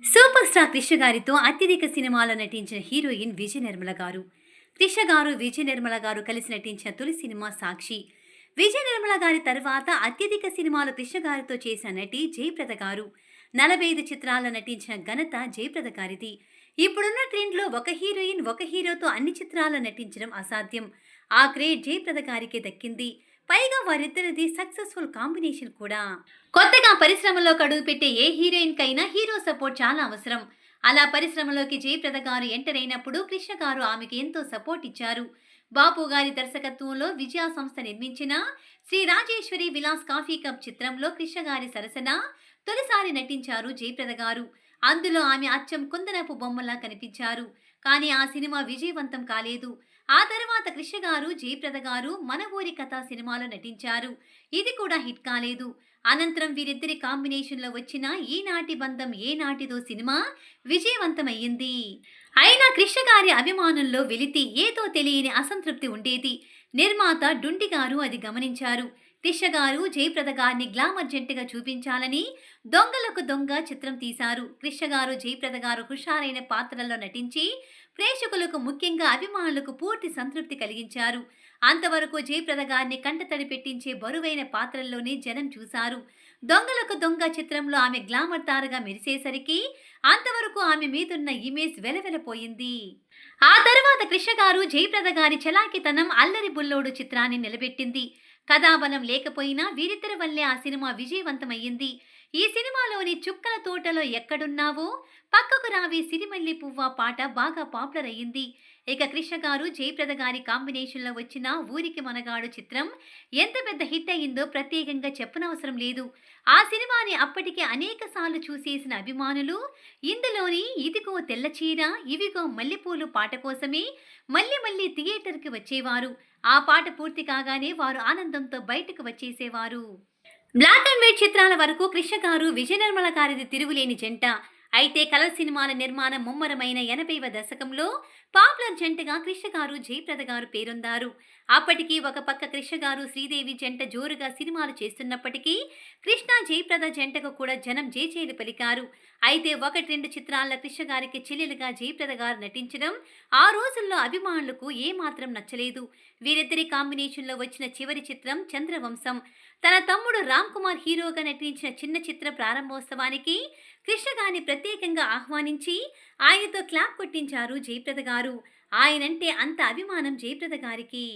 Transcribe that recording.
Super star Krishna గారితో అత్యధిక సినిమాలో నటించిన హీరోయిన్ విజయ నిర్మల గారు. కృష్ణ గారు విజయ నిర్మల గారు కలిసి నటించిన తొలి సినిమా సాక్షి. విజయ నిర్మల గారి తర్వాత అత్యధిక సినిమాలు కృష్ణ గారితో చేసిన నటి జయప్రద గారు. నలభై ఐదు చిత్రాల్లో నటించిన ఘనత జయప్రద గారిది. ఇప్పుడున్న ట్రెండ్లో ఒక హీరోయిన్ ఒక హీరోతో అన్ని చిత్రాల్లో నటించడం అసాధ్యం. ఆ క్రేడ్ జయప్రద గారికే దక్కింది. పైగా వారిద్దరిది సక్సెస్ఫుల్ కాంబినేషన్ కూడా. కొత్తగా పరిశ్రమలో కడుగు పెట్టే ఏ హీరోయిన్ కైనా హీరో సపోర్ట్ చాలా అవసరం. అలా పరిశ్రమలోకి జయప్రద గారు ఎంటర్ అయినప్పుడు కృష్ణ గారు ఆమెకి ఎంతో సపోర్ట్ ఇచ్చారు. బాపు గారి దర్శకత్వంలో విజయ సంస్థ నిర్మించిన శ్రీ రాజేశ్వరి విలాస్ కాఫీ కప్ చిత్రంలో కృష్ణ గారి సరసన తొలిసారి నటించారు జయప్రద గారు. అందులో ఆమె అచ్చం కుందనపు బొమ్మలా కనిపించారు. కానీ ఆ సినిమా విజయవంతం కాలేదు. ఆ తర్వాత కృష్ణ గారు జయప్రద గారు మన ఊరి కథ సినిమాలో నటించారు. ఇది కూడా హిట్ కాలేదు. అనంతరం వీరిద్దరి కాంబినేషన్లో వచ్చిన ఈనాటి బంధం ఏనాటిదో సినిమా విజయవంతమయ్యింది. అయినా కృష్ణ గారి అభిమానుల్లో వెలితి ఏదో తెలియని అసంతృప్తి ఉండేది. నిర్మాత డుండి గారు అది గమనించారు. త్రిష గారు జయప్రద గారిని గ్లామర్ జంటగా చూపించాలని దొంగలకు దొంగ చిత్రం తీశారు. త్రిష గారు జయప్రద గారు హుషారైన పాత్రల్లో నటించి ప్రేక్షకులకు ముఖ్యంగా అభిమానులకు పూర్తి సంతృప్తి కలిగించారు. అంతవరకు జయప్రద గారిని కంటతడి పెట్టించే బరువైన పాత్రల్లోనే జనం చూశారు. దొంగలకు దొంగ చిత్రంలో ఆమె గ్లామర్ తారగా మెరిసేసరికి అంతవరకు ఆమె మీదున్న ఇమేజ్ వెలవెలపోయింది. ఆ తర్వాత కృష్ణ గారు జయప్రద గారి చలాకితనం అల్లరి బుల్లోడు చిత్రాన్ని నిలబెట్టింది. కథాబలం లేకపోయినా వీరిద్దరి వల్లే ఆ సినిమా విజయవంతమయ్యింది. ఈ సినిమాలోని చుక్కల తోటలో ఎక్కడున్నావో? పక్కకు రావి సిరిమల్లి పువ్వ పాట బాగా పాపులర్ అయ్యింది. ఇక కృష్ణ గారు జయప్రద గారి కాంబినేషన్లో వచ్చిన ఊరికి మనగాడు చిత్రం ఎంత పెద్ద హిట్ అయిందో ప్రత్యేకంగా చెప్పనవసరం లేదు. ఆ సినిమాని అప్పటికే అనేక సార్లు చూసేసిన అభిమానులు ఇందులోని ఇదిగో తెల్ల చీర ఇవిగో మల్లెపూలు పాట కోసమే మళ్ళీ మళ్ళీ థియేటర్కి వచ్చేవారు. ఆ పాట పూర్తి కాగానే వారు ఆనందంతో బయటకు వచ్చేసేవారు. బ్లాక్ అండ్ వైట్ చిత్రాల వరకు కృష్ణ గారు విజయ నిర్మల గారిది తిరుగులేని జంట. అయితే కలర్ సినిమాల నిర్మాణం ముమ్మరమైన ఎనభైవ దశకంలో పాపులర్ జంటగా కృష్ణ గారు జయప్రద గారు పేరొందారు. అప్పటికి ఒక పక్క కృష్ణ గారు శ్రీదేవి జంట జోరుగా సినిమాలు చేస్తున్నప్పటికీ కృష్ణ జయప్రద జంటకు కూడా జనం జేజేలు పలికారు. అయితే ఒకటి రెండు చిత్రాల్లో కృష్ణ గారికి చెల్లెలుగా జయప్రద గారు నటించడం ఆ రోజుల్లో అభిమానులకు ఏమాత్రం నచ్చలేదు. వీరిద్దరి కాంబినేషన్లో వచ్చిన చివరి చిత్రం చంద్రవంశం. తన తమ్ముడు రామ్ కుమార్ హీరోగా నటించిన చిన్న చిత్ర ప్రారంభోత్సవానికి కృష్ణ గారిని ప్రత్యేకంగా ఆహ్వానించి ఆయనతో క్లాప్ కొట్టించారు జయప్రద గారు. ఆయనంటే అంత అభిమానం జయప్రద గారికి.